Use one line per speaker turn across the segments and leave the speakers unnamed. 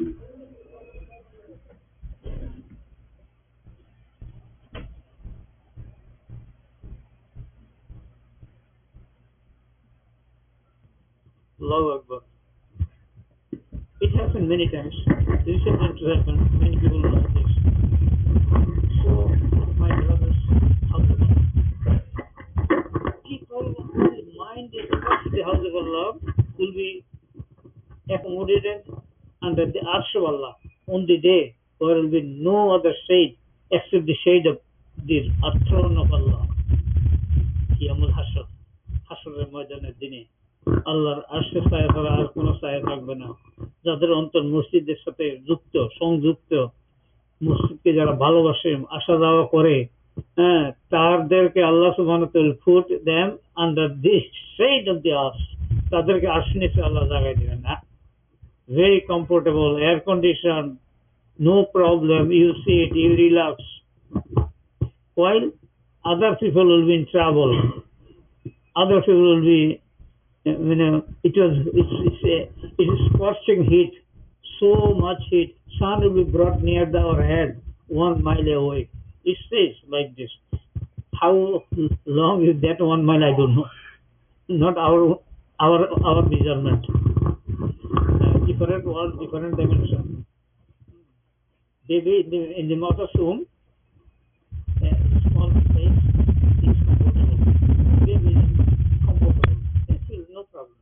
Love It happened many times. Recent to happen. Many people know this. So, my brothers, House of Allah. People whose mind is towards the House of Allah will be accommodated under the arsh of Allah. On the day, there will be no other shade except the shade of the throne of Allah. ইয়ামুল হাসর হাসরের ময়দানের দিনে আল্লাহর আশে ছায়া ছাড়া আর কোনো ছায়া থাকবে না। যাদের অন্তর মসজিদের সাথে যুক্ত, সংযুক্ত, মসজিদকে যারা ভালোবাসে, আসা যাওয়া করে হ্যাঁ তাদেরকে আল্লাহ সুবহান put them under this shade of the আর্স তাদেরকে আর্শ নিচে আল্লাহ জায়গায় দিবেন না। Very comfortable, air conditioned, no problem, you see it, you relax. While other people will be in trouble, other people will be, you know, it was, it's, it's a, it is scorching heat, so much heat, sun will be brought near our head, one mile away. It stays like this. How long is that one mile, I don't know. Not our, our, our measurement different world, different dimension. Maybe in the, in the mother's womb, a small space is comfortable. Baby is comfortable. This is no problem.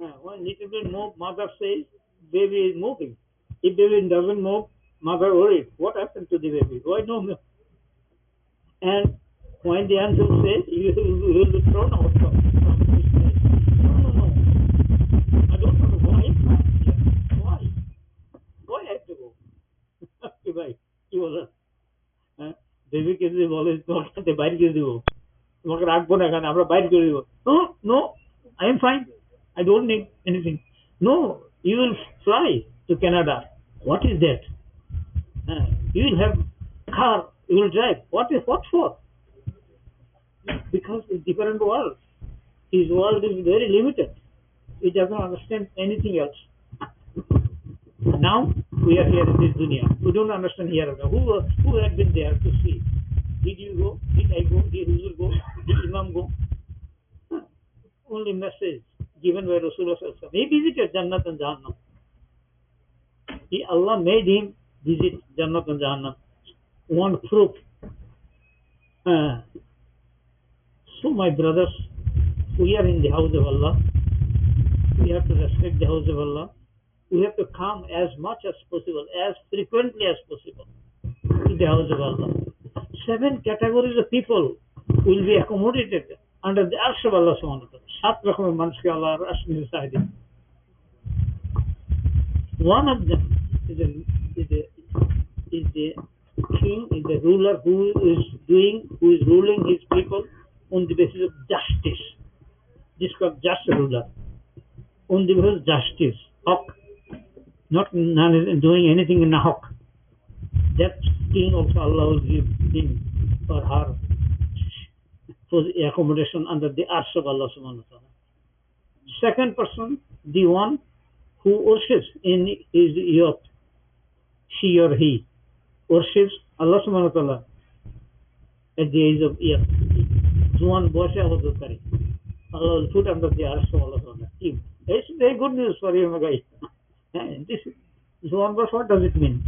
Uh, when little bit move, mother says, baby is moving. If baby doesn't move, mother worries. What happened to the baby? Why no milk? And when the angel says, you will, you will be thrown out from, from this place. তোমার সাথে বাইরে করে দিব তোমাকে রাখবো না এখানে আমরা বাইরে করে দিব no no I am fine I don't need anything no you will fly to Canada what is that হ্যাঁ you will have car you will drive what is what for because it's different world his world is very limited he doesn't understand anything else. Now we are here in this dunya. We don't understand here. Who who had been there to see? Did you go? Did I go? Did Huzur go? Did Imam go? Only message given by Rasulullah. He visited Jannat and Jahannam. He, Allah made him visit Jannat and Jahannam. One proof. Uh, so my brothers, we are in the house of Allah we have to respect the house of Allah. We have to come as much as possible, as frequently as possible to the house of Allah Seven categories of people will be accommodated under the arsh of Allah subhanahu wa ta'ala. সাত রকমের মানুষকে আল্লাহ আর্শ নিচে চাই দিন One of them is a, is a, is the king, is the ruler who is doing, who is ruling his people on the basis of justice. This is called just ruler on the basis of justice, haq, not, not doing anything in a haq. that king also allows him, him or her for accommodation under the arch of Allah subhanahu wa ta'ala. Second person, the one who worships in his yacht, she or he, worships Allah subhanahu wa ta'ala at the age of yacht. Zuan Bosha was the carry. Allah will put under the arch of Allah subhanahu wa ta'ala. It's very good news for you, guys. this Zuan Bosha, what does it mean?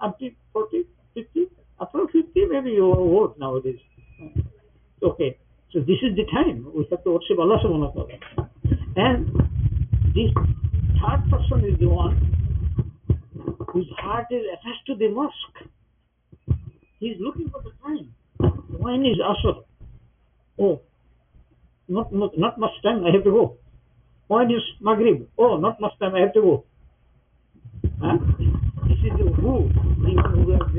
Up to 40, 50, after 50, maybe you old nowadays. Okay, so this is the time we have to worship Allah subhanahu wa ta'ala. And this third person is the one whose heart is attached to the mosque. He is looking for the time. When is Asr? Oh, not, not, not much time, I have to go. When is Maghrib? Oh, not much time, I have to go. Huh? This is the who,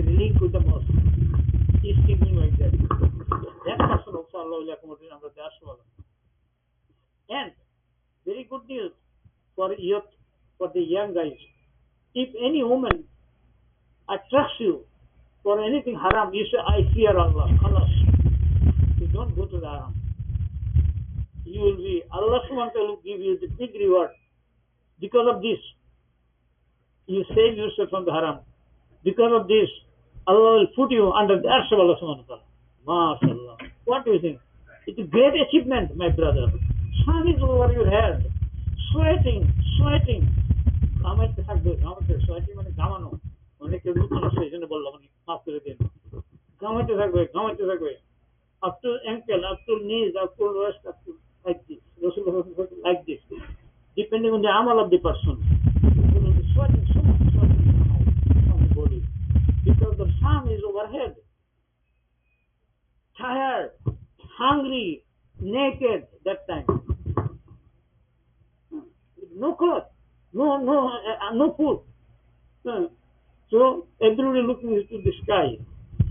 linked with the mosque. He is thinking like that. That person also Allah will accommodate under the Ashwala. And very good news for youth, for the young guys. If any woman attracts you for anything haram, you say, I fear Allah. Allah. You don't go to the haram. You will be, Allah will give you the big reward. Because of this, you save yourself from the haram. Because of this, Allah will put you under the arsh of Allah subhanahu wa ta'ala. MashaAllah. What do you think? It's a great achievement, my brother. sun is over your head, sweating, sweating. ঘামাইতে থাকবে ঘামাইতে sweating মানে ঘামানো অনেকে নতুন আসে এই জন্য বললাম অনেক মাফ করে দিন ঘামাইতে থাকবে ঘামাইতে থাকবে up to ankle, up to knees, up to wrist, up to like this. Rasulullah like this, depending on the amal of the person. He will because is overhead. Tired, hungry, naked that time. No clothes, no no uh, no food. Uh, So everybody looking into the sky.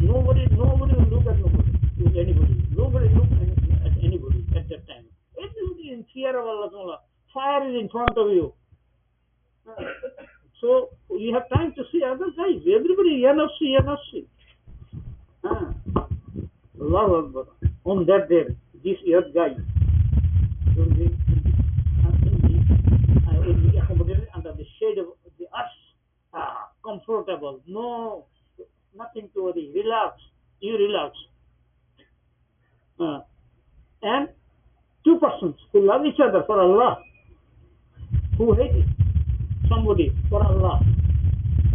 Nobody nobody will look at nobody, anybody. Nobody look at anybody at that time. Everybody in fear of Allah. Fire is in front of you. Uh, So you have time to see other guys. Everybody, you see. Ah. Allahu Akbar. On that day, this earth guy will be accommodated under the shade of the earth. Ah, comfortable. No, nothing to worry. Relax. You relax. Uh, and two persons who love each other for Allah, who hate somebody for Allah.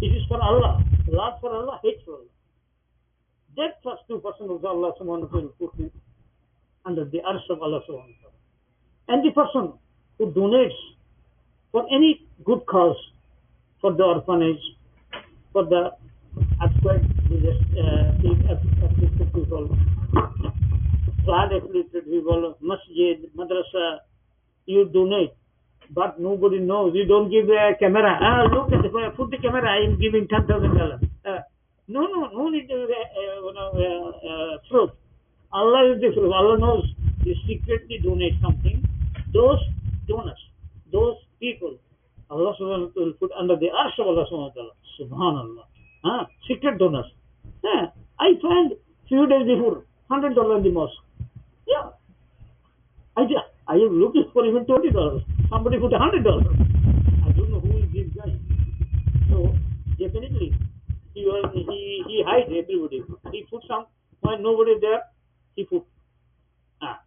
It is for Allah. Love for Allah, hate for Allah. That first two persons of Allah subhanahu wa ta'ala put me under the arsh of Allah subhanahu wa ta'ala. And the person who donates for any good cause, for the orphanage, for the earthquake, uh, afflicted people, flood afflicted people, masjid, madrasa, you donate. But nobody knows. You don't give a camera. Ah, look at the put the camera. I am giving ten thousand dollars. Uh, no, no, no need to uh, you uh, uh, proof. Allah is the proof. Allah knows. You secretly donate something. Those donors, those people, Allah subhanahu wa ta'ala will put under the arsh of Allah subhanahu wa. Subhanallah. Ah, secret donors. Ah, I find few days before hundred dollar in the mosque. Yeah. I just, I am looking for even twenty dollars. Somebody put a hundred dollars. I don't know who is this guy. So definitely he was he he hides everybody. He put some when nobody there, he put ah.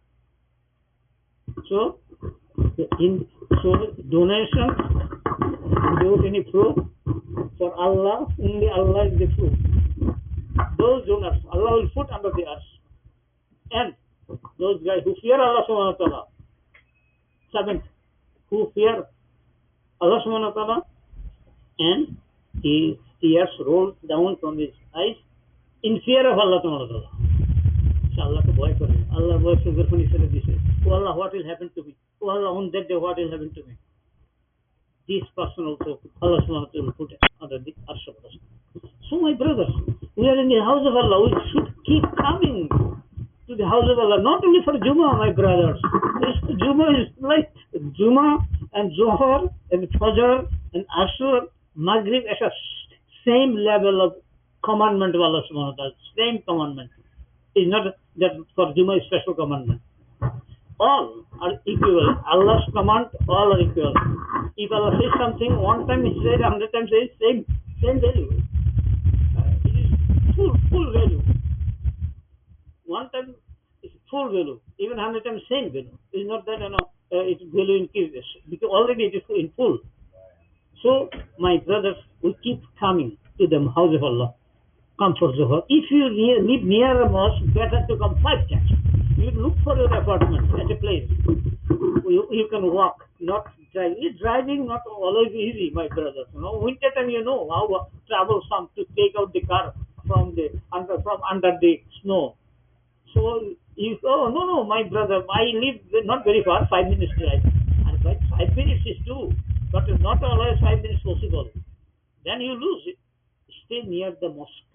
So in so donation without any proof for Allah, only Allah is the proof. Those donors, Allah will put under the earth. And those guys who fear Allah subhanahu wa ta'ala who fear Allah subhanahu wa ta'ala and his tears roll down from his eyes in fear of Allah subhanahu wa ta'ala. So Allah to boy for him. Allah boy for যখন ছেড়ে দিছে ও আল্লাহ what will happen to me O Allah on that day what will happen to me this person also Allah subhanahu wa ta'ala will put it under the arsh of Allah. So my brothers, we are in the house of Allah. We should keep coming to the house of Allah, not only for Juma, my brothers. This Juma is like Juma and Zohar and Fajr and Ashur, Maghrib, as a same level of commandment of Allah subhanahu wa ta'ala. Same commandment. It's not that for Juma is special commandment. All are equal. Allah's command, all are equal. If Allah says something, one time He said, hundred times says same, same value. Uh, it is full, full value. One time it's full value, even hundred times same value. It's not that you know uh, its value increases because already it is in full. So my brothers, we keep coming to the house of Allah. Come for Zuhur. If you near, live near a mosque, better to come five times. You look for your apartment at a place. You, you can walk, not drive. Driving not always easy, my brothers. You know, winter time you know how troublesome to take out the car from the under from under the snow. So you oh no no my brother I live not very far five minutes drive. And but five minutes is too but not always five minutes possible. Then you lose it. Stay near the mosque.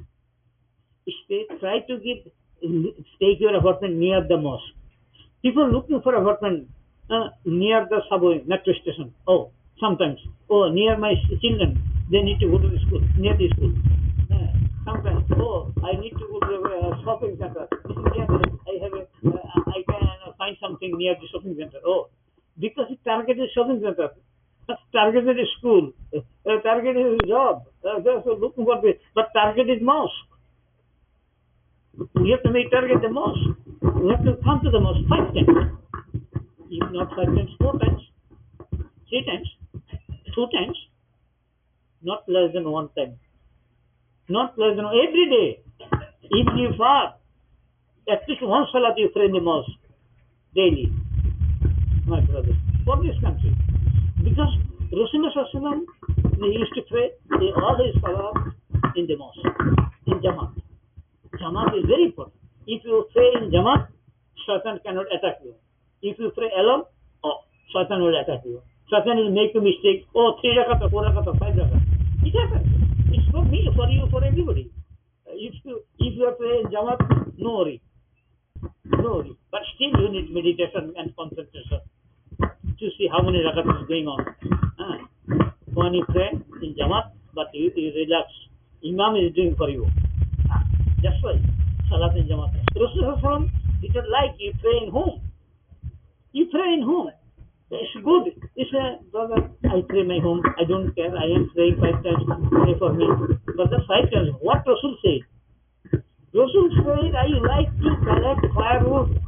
Stay try to get take your apartment near the mosque. People looking for apartment uh, near the subway metro station. Oh sometimes. Oh near my children. They need to go to the school near the school oh I need to go to a uh, shopping center near the I have a, uh, I can uh, find something near the shopping center. Oh, because it targeted shopping center, targeted is school, uh, targeted is job. Uh, so looking for the, but target is mosque. We have to make target the mosque. We have to come to the mosque five times. If not five times, four times, three times, two times, not less than one time. Not less than every day. Even if are at least one salat you pray in the mosque daily, my brother, for this country. Because Rasulullah they used to pray they, all his salat in the mosque, in Jamaat. Jamaat is very important. If you pray in Jamaat, Shaitan cannot attack you. If you pray alone, oh, Shaitan will attack you. Shaitan will make a mistake. Oh, three rakat, or four rakat, or five rakat. It happens. Me, for you, for everybody. Uh, If you if you are praying Jamaat, no worry. No worry. But still you need meditation and concentration to see how many rakat is going on. Ah. When you pray in Jamaat, but you, you relax. Imam is doing for you. Ah. That's why. Salat in Jamaat. Rasulullah didn't like you pray in home. You pray in home. It's good. It's a brother. I pray my home. I don't care. I am praying five times. Pray for me. Brother, five times. What Rasul said? Rasul said, I like to collect firewood.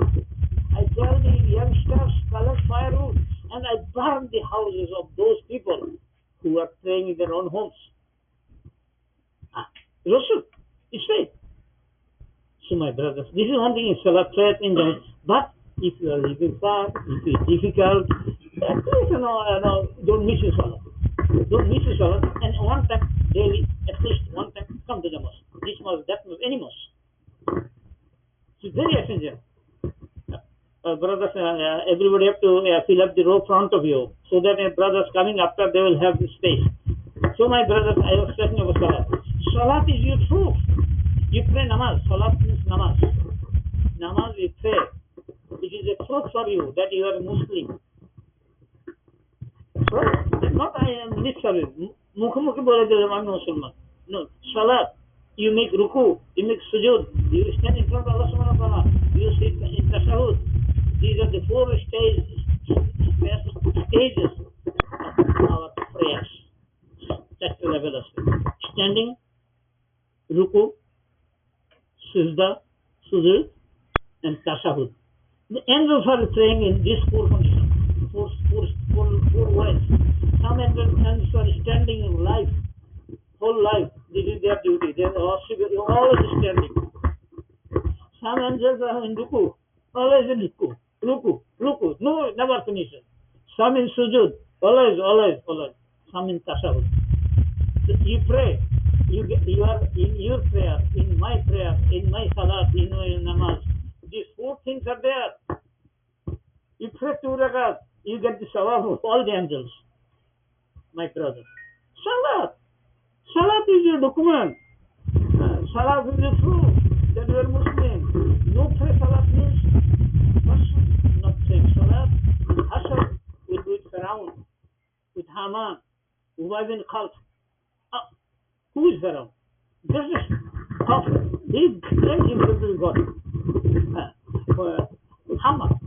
I tell the youngsters, collect firewood. And I burn the houses of those people who are praying in their own homes. Ah, Rasul, he said. So my brothers, this is one thing in Salat Salat in. But if you are living far, if it's difficult, at least you know, you know, don't miss your Salat. Don't miss your Salat. And one time daily, at least one time, come to the mosque. This mosque, that mosque, any mosque. It's very essential. Uh, brothers, uh, uh, everybody have to uh, fill up the row front of you so that uh, brothers coming after they will have the space. So my brothers, I was talking about Salat. Salat is your truth. You pray namaz. Salat means namaz. Namaz you pray. It is a truth for you that you are a Muslim. So, not I am literally. মুখোমুখি বলে দিলাম আমি মুসলমান no salat you make ruku you make sujood you stand in front of Allah subhanahu wa ta'ala you sit in tashahud these are the four stages stages of our prayers চারটে level আছে standing ruku sujda sujood and tashahud the angels are praying in these four conditions four, four, four, four ways some angels are standing in life whole life. This is their duty. They are always standing. Some angels are in ruku, always in ruku, ruku, ruku. No, never finishes. Some in sujud, always, always, always. Some in tashahud. So you pray. You get, you are in your prayer, in my prayer, in my salat, in my namaz. These four things are there. Pray you get the sawab of all the angels. My brother. Salat. Salat is your document. Uh, Salat is your proof that you are Muslim. No pray Salat means person not praying Salat. Hasad will do it Pharaoh, with Haman, Ubay bin Khalf. Uh, who is Pharaoh? This is claims himself to be God. Uh, Haman,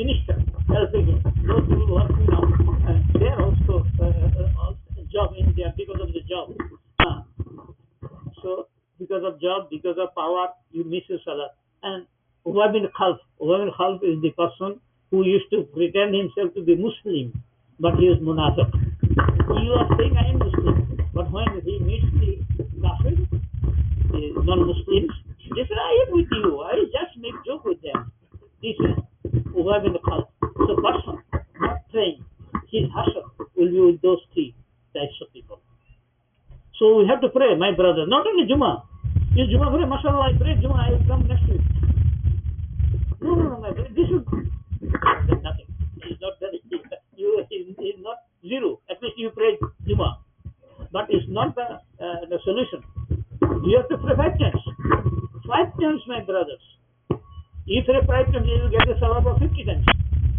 uh, minister, helping him. Those who are now, uh, they are also uh, uh, also job in there because of the job. Ah. So because of job, because of power, you miss your salah. And Ubay bin Khalf, Ubay bin Khalf is the person who used to pretend himself to be Muslim, but he is munafiq. You are saying I am Muslim, but when he meets the kafir, the non-Muslims, they say I am with you. I just make joke with them. This is Bin Khalf. So person not praying, his hasad will be with those three types of people. So we have to pray, my brother. Not only Juma. You Juma pray, mashallah, I pray Juma, I will come next week. No, no, no, my brother. This is nothing. It's not that you is not zero. At least you pray Juma. But it's not the uh, the solution. You have to pray five times. Five times, my brothers. If five times, you will get the sawab of fifty times.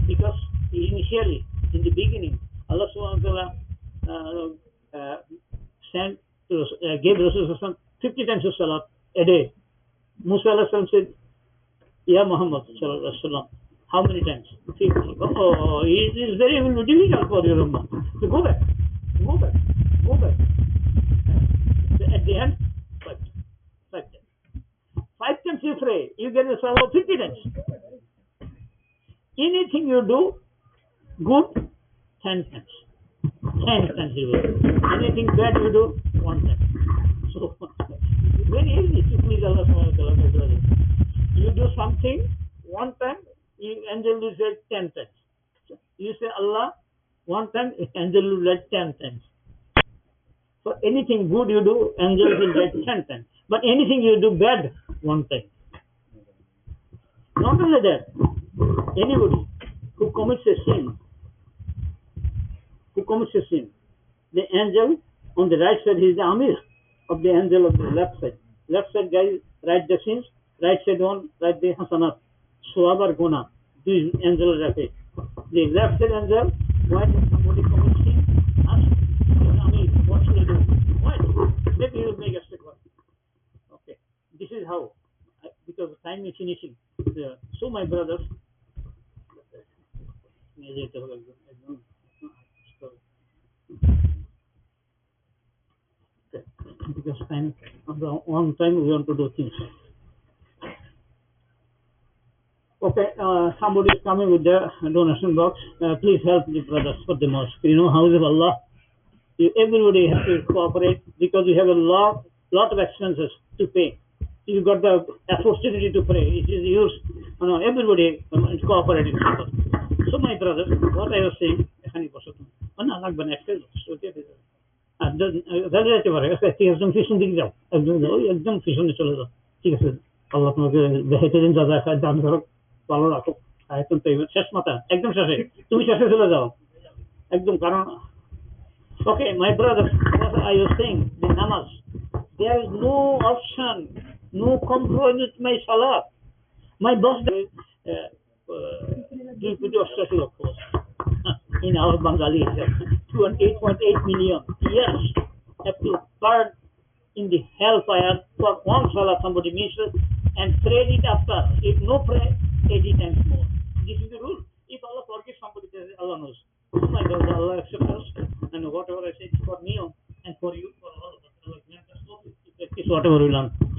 Because initially, in the beginning, Allah subhanahu wa ta'ala uh, uh, sent to, uh, gave Rasulullah 50 times of salat a day. Musa alayhi said, Ya Muhammad sallallahu how many times? 50. Oh, it is very difficult for your ummah. So go back, go back, go back. At the end. Five you get a of 50 times. Anything you do, good, ten times. Ten times you will. Anything bad you do, one. So, very easy to please Allah subhanahu wa ta'ala. You do something one time, angel will say ten times. You say Allah one time, angel will write ten times. So anything good you do, angel will write ten times. But anything you do bad, one time. Not only that, anybody who commits a sin, who commits a sin, the angel on the right side, is the Amir of the angel of the left side. Left side guy write the sins, right side one write the hasanat, swab or guna. These angels it. The left side angel, when somebody commits sin, ask the Amir, what should I do? What? Maybe he will make a stick Okay. This is how, I- The- So my brothers, Okay. because time, one time we want to do things. Okay, uh, somebody is coming with the donation box. Uh, please help the brothers for the mosque. You know, house of Allah. You, everybody has to cooperate because you have a lot, lot of expenses to pay. You got the opportunity to pray. It is yours. You know, everybody um, is cooperating. So my brothers, what I was saying, না লাগবে না, একটা। আর যদি- যেতে পারে একদম পিছন দিকে যাও একদম ওই একদম পিছনে চলে যাও ঠিক আছে আল্লাহ তোমাকে দেখাইতে দিন যা খায় দান ধরো ভালো রাখো আয়তন তো এবার শেষ মাথা একদম শেষে তুমি শেষে চলে যাও একদম কারণ okay my brother I was saying namaz there is no option No control, my Ну, My мой give Мой the Drie of course in our Bangladesh. 8.8 million. Yes, have to burn in the hellfire for one salah somebody misses and trade it after. If no prayer, 80 times more. This is the rule. If Allah forgives somebody, Allah knows. Oh my God, Allah accepts us. And whatever I say is for me and for you, for all of us. Allah grant us hope whatever we learn.